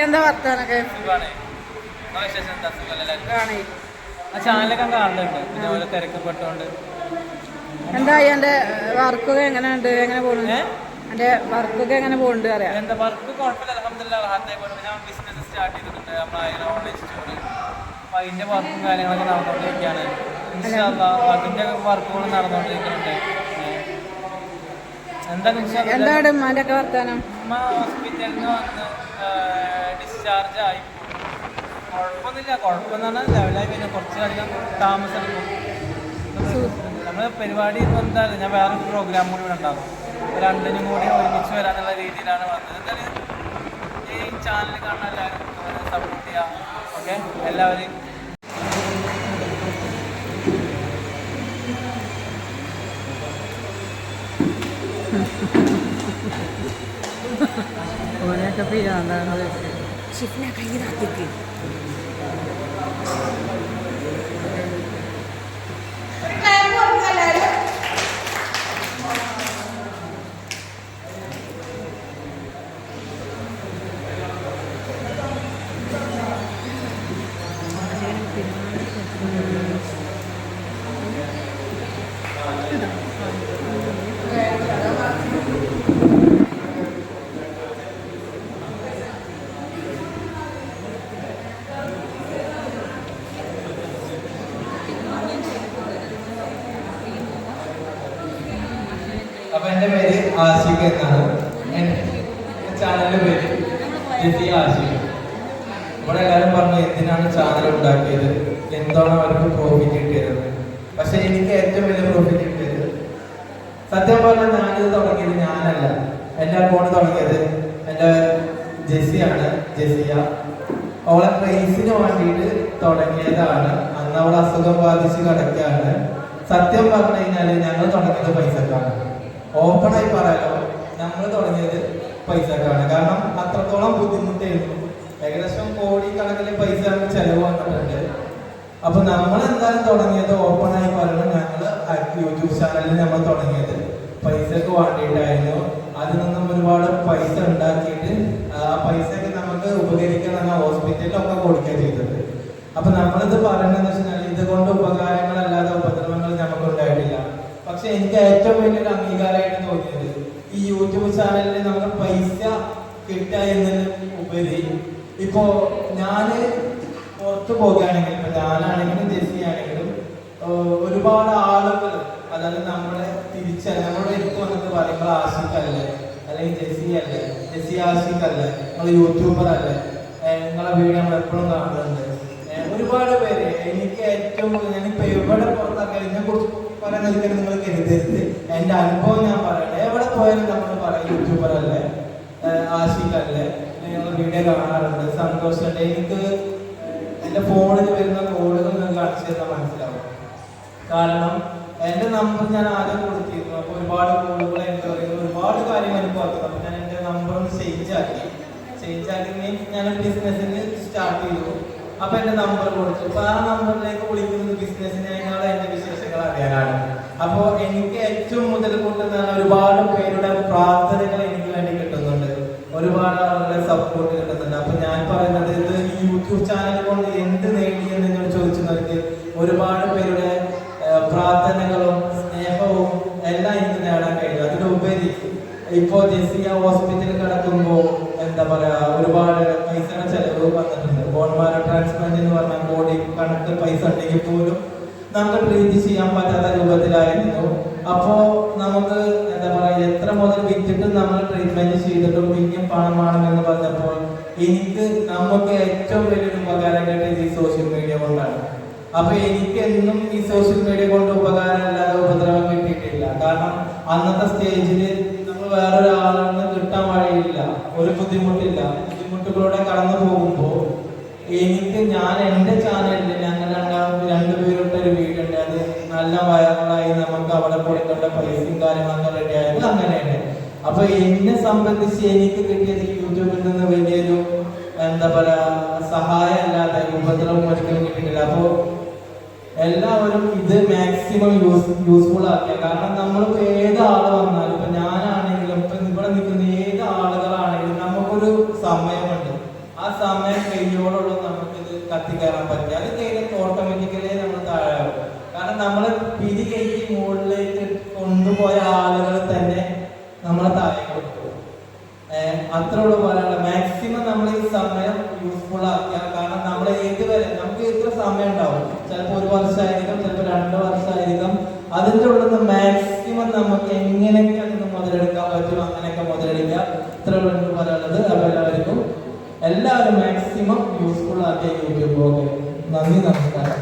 എന്താ വർത്താനൊക്കെ? ചാനലൊക്കെ കാണലുണ്ട്. ഇതേപോലെ എന്തായി? എന്റെ വർക്കൊക്കെ എങ്ങനെയുണ്ട്? എങ്ങനെ പോകുന്നു എന്റെ വർക്കൊക്കെ എങ്ങനെ പോകുന്നുണ്ട് അറിയാം. എന്താ വർക്ക് കുഴപ്പമില്ല. അലഹമില്ല ഞാൻ ബിസിനസ് സ്റ്റാർട്ട് ചെയ്തിട്ടുണ്ട്. നമ്മളെ ഓൺലൈൻ സ്റ്റോർ അപ്പോൾ അതിന്റെ വർക്കും കാര്യങ്ങളൊക്കെ നടന്നുകൊണ്ടിരിക്കുകയാണ്. ഇൻഷാല്ലാ അതിന്റെ വർക്കുകൾ നടന്നുകൊണ്ടിരിക്കുന്നുണ്ട്. ഏ. എന്താ ഇൻഷാല്ലാ എന്താണ് ഉമ്മാന്റെ ഒക്കെ വർത്താനം? ഉമ്മ ഹോസ്പിറ്റലിൽ നിന്ന് വന്ന് ഡിസ്ചാർജ് ആയി. കുഴപ്പമൊന്നുമില്ല. കുഴപ്പമെന്ന് പറഞ്ഞാൽ ലെവലായി പിന്നെ കുറച്ചധികം താമസം നമ്മൾ പരിപാടി ഇപ്പോൾ എന്തായാലും ഞാൻ വേറെ പ്രോഗ്രാം കൂടി ഇവിടെ ഉണ്ടാകും രണ്ടിനും കൂടി ഒരുമിച്ച് വരാനുള്ള രീതിയിലാണ് വന്നത്. എന്തായാലും ഈ ചാനൽ കാണാൻ എല്ലാവരും സപ്പോർട്ട് ചെയ്യാം. ഓക്കെ എല്ലാവരും ഓനെയൊക്കെ പിരാന്താണ് ഷിഫിനെ കയ്യിലാക്കിക്ക്. അപ്പൊ എന്റെ പേര് ആഷിഖ് എന്നാണ്. ചാനലിന്റെ പേര് ജിതി ആഷിഖ് ഇവിടെ എല്ലാവരും പറഞ്ഞു എന്തിനാണ് ചാനൽ ഉണ്ടാക്കിയത്? എന്താണ് അവർക്ക് പ്രോഫിറ്റ് കിട്ടിയത്? പക്ഷെ എനിക്ക് ഏറ്റവും വലിയ പ്രോഫിറ്റ് കിട്ടിയത് സത്യം പറഞ്ഞാൽ ഞാനിത് തുടങ്ങിയത് ഞാനല്ല. എന്റെ അക്കൗണ്ട് തുടങ്ങിയത് എന്റെ ജെസിയാണ് ജെസിയ അവളെ പ്രൈസിന് വേണ്ടിയിട്ട് തുടങ്ങിയതാണ്. അന്ന് അവൾ അസുഖം ബാധിച്ച് കിടക്കുകയാണ്. സത്യം പറഞ്ഞു കഴിഞ്ഞാൽ ഞങ്ങൾ തുടങ്ങിയത് പൈസക്കാണ്. ഓപ്പണായി പറയാലോ ഞങ്ങൾ തുടങ്ങിയത് പൈസക്കാണ്. കാരണം അത്രത്തോളം ബുദ്ധിമുട്ടായിരുന്നു. ഏകദേശം കോടിക്കണക്കിന് പൈസ ചെലവ് വന്നിട്ടുണ്ട്. അപ്പൊ നമ്മൾ എന്തായാലും തുടങ്ങിയത് ഓപ്പണായി പറയണം. ഞങ്ങൾ യൂട്യൂബ് ചാനലിൽ നമ്മൾ തുടങ്ങിയത് പൈസക്ക് വേണ്ടിയിട്ടായിരുന്നു. അതിൽ നിന്നും ഒരുപാട് പൈസ ഉണ്ടാക്കിയിട്ട് ആ പൈസയൊക്കെ നമുക്ക് ഉപകരിക്കണം ഹോസ്പിറ്റലിലൊക്കെ കൊടുക്കുക ചെയ്തത്. അപ്പൊ നമ്മളിത് പറയണെന്ന് വെച്ചാൽ ഇതുകൊണ്ട് ഉപകാരം പക്ഷെ എനിക്ക് ഏറ്റവും വലിയൊരു അംഗീകാരമായിട്ട് തോന്നിയത് ഈ യൂട്യൂബ് ചാനലിൽ നമുക്ക് പൈസ കിട്ടുക എന്നതിന് ഉപരി. ഇപ്പോ ഞാൻ പുറത്തു പോകുകയാണെങ്കിൽ ഇപ്പൊ ഞാനാണെങ്കിലും ജെസ്സിയാണെങ്കിലും ഒരുപാട് ആളുകൾ അതായത് നമ്മളെ തിരിച്ച നമ്മുടെ എടുത്തു വന്നിട്ട് പറയുമ്പോൾ ആഷിഖല്ലേ അല്ലെങ്കിൽ ജെസ്സി അല്ലേ ജെസ്സി ആഷിഖ് അല്ലേ നിങ്ങൾ യൂട്യൂബർ അല്ലേ? നിങ്ങളെ വീഡിയോ നമ്മൾ എപ്പോഴും കാണുന്നുണ്ട്. ഒരുപാട് പേര് എനിക്ക് ഏറ്റവും ഞാനിപ്പോ എവിടെ പുറത്താക്കാൻ ഇതിനെ കുറിച്ച് പറയാൻ ഒരിക്കലും നിങ്ങൾ കരുതരുത്. എന്റെ അനുഭവം ഞാൻ പറയട്ടെ. എവിടെ പോയാലും നമ്മൾ പറയും യൂട്യൂബർ അല്ലേ അല്ലേ നിങ്ങൾ വീഡിയോ കാണാറുണ്ട്. സന്തോഷമുണ്ട് എനിക്ക് എന്റെ ഫോണിൽ വരുന്ന കോളുകൾ നിങ്ങൾക്ക് കാണിച്ചു തന്നാൽ മനസ്സിലാവും. കാരണം എന്റെ നമ്പർ ഞാൻ ആദ്യം കൊടുത്തിരുന്നു. അപ്പൊ ഒരുപാട് കോളുകൾ എനിക്ക് പറയുന്നു ഒരുപാട് കാര്യങ്ങൾ എനിക്ക് പറഞ്ഞു അപ്പൊ ഞാൻ എന്റെ നമ്പർ ഒന്ന് ചേഞ്ച് ആക്കി. ചേഞ്ച് ആക്കി മീൻസ് ഞാൻ ബിസിനസ്സിന് സ്റ്റാർട്ട് ചെയ്തു. അപ്പൊ എന്റെ നമ്പർ കൊടുത്തു. അപ്പൊ ആ നമ്പറിലേക്ക് വിളിക്കുന്നത് ബിസിനസ്സിനേക്കാളും എന്റെ വിശേഷങ്ങൾ അറിയാനാണ്. അപ്പോ എനിക്ക് ഏറ്റവും മുതൽ കൂട്ടുന്ന ഒരുപാട് പേരുടെ പ്രാർത്ഥനകൾ എനിക്ക് വേണ്ടി കിട്ടുന്നുണ്ട്. ഒരുപാട് ആളുകളുടെ സപ്പോർട്ട് കിട്ടുന്നുണ്ട്. അപ്പൊ ഞാൻ പറയുന്നത് ഇത് ഈ യൂട്യൂബ് ചാനൽ കൊണ്ട് എന്ത് നേടി എന്ന് എന്നോട് നോക്കി. ഒരുപാട് പേരുടെ പ്രാർത്ഥനകളും സ്നേഹവും എല്ലാം എനിക്ക് നേടാൻ കഴിയും അതിനുപരി ഇപ്പോ ജെസിയ ഹോസ്പിറ്റലിൽ കിടക്കുമ്പോ എന്താ പറയാ ഒരുപാട് പൈസയുടെ ചെലവ് വന്നിട്ടുണ്ട്. ബോൺമാരോ ട്രാൻസ്പ്ലാന്റ് എന്ന് പറഞ്ഞാൽ കോടി കണക്ക് പൈസ ഉണ്ടെങ്കിൽ പോലും നമുക്ക് ട്രീറ്റ് ചെയ്യാൻ പറ്റാത്ത രൂപത്തിലായിരുന്നു. അപ്പോ നമുക്ക് എന്താ പറയാ എത്ര മുതൽ വിറ്റിട്ട് നമ്മൾ ട്രീറ്റ്മെന്റ് ചെയ്തിട്ടും പിന്നെയും പണം എന്ന് പറഞ്ഞപ്പോൾ എനിക്ക് നമുക്ക് ഏറ്റവും വലിയൊരു ഉപകാരം കിട്ടിയത് ഈ സോഷ്യൽ മീഡിയ കൊണ്ടാണ്. അപ്പൊ എനിക്ക് എന്നും ഈ സോഷ്യൽ മീഡിയ കൊണ്ട് ഉപകാരം അല്ലാതെ ഉപദ്രവം കിട്ടിയിട്ടില്ല. കാരണം അന്നത്തെ സ്റ്റേജിൽ നമ്മൾ വേറൊരാളെന്ന് കിട്ടാൻ വഴിയില്ല. ഒരു ബുദ്ധിമുട്ടില്ല. ബുദ്ധിമുട്ടുകളോടെ കടന്നു പോകുമ്പോൾ എനിക്ക് ഞാൻ എന്റെ ചാനലിൽ ഞങ്ങൾ രണ്ടുപേരുടെ ഒരു വീഡിയോ ഉണ്ട് അത് നല്ല വയറുകളായി നമുക്ക് അവിടെ കൊടുക്കേണ്ട പൈസയും കാര്യങ്ങളൊക്കെ റെഡി ആയത് അങ്ങനെയാണ്. അപ്പൊ എന്നെ സംബന്ധിച്ച് എനിക്ക് കിട്ടിയത് യൂട്യൂബിൽ നിന്ന് വലിയൊരു എന്താ പറയാ സഹായം അല്ലാതെ ഉപദ്രവം ഒരിക്കലും കിട്ടിയിട്ടില്ല. അപ്പോ എല്ലാവരും ഇത് മാക്സിമം യൂസ് യൂസ്ഫുൾ ആക്കിയ. കാരണം നമ്മൾ ഏത് ആൾ വന്നാലും കത്തിക്കയറാൻ പറ്റുക അത് കഴിഞ്ഞിട്ട് ഓട്ടോമാറ്റിക്കലി നമ്മൾ താഴാവും കാരണം നമ്മൾ പിരി കയറ്റി മുകളിലേക്ക് കൊണ്ടുപോയ ആളുകൾ തന്നെ നമ്മളെ താഴെ കൊടുക്കും അത്രയോട് പറയാനുള്ള മാക്സിമം നമ്മൾ ഈ സമയം യൂസ്ഫുൾ ആക്കുക കാരണം നമ്മൾ ഏതുവരെ നമുക്ക് എത്ര സമയം ഉണ്ടാവും. ചിലപ്പോൾ ഒരു വർഷമായിരിക്കും ചിലപ്പോൾ രണ്ട് വർഷമായിരിക്കും. അതിന്റെ ഉള്ളിൽ നിന്ന് മാക്സിമം നമുക്ക് എങ്ങനെയൊക്കെ അതിന് മുതലെടുക്കാൻ പറ്റും അങ്ങനെയൊക്കെ മുതലെടുക്കുക. ഇത്ര പറയാനുള്ളത്. അപ്പോൾ എല്ലാവർക്കും എല്ലാവരും മാക്സിമം യൂസ്ഫുൾ ആക്കിയ യൂട്യൂബ് നന്ദി നമസ്കാരം.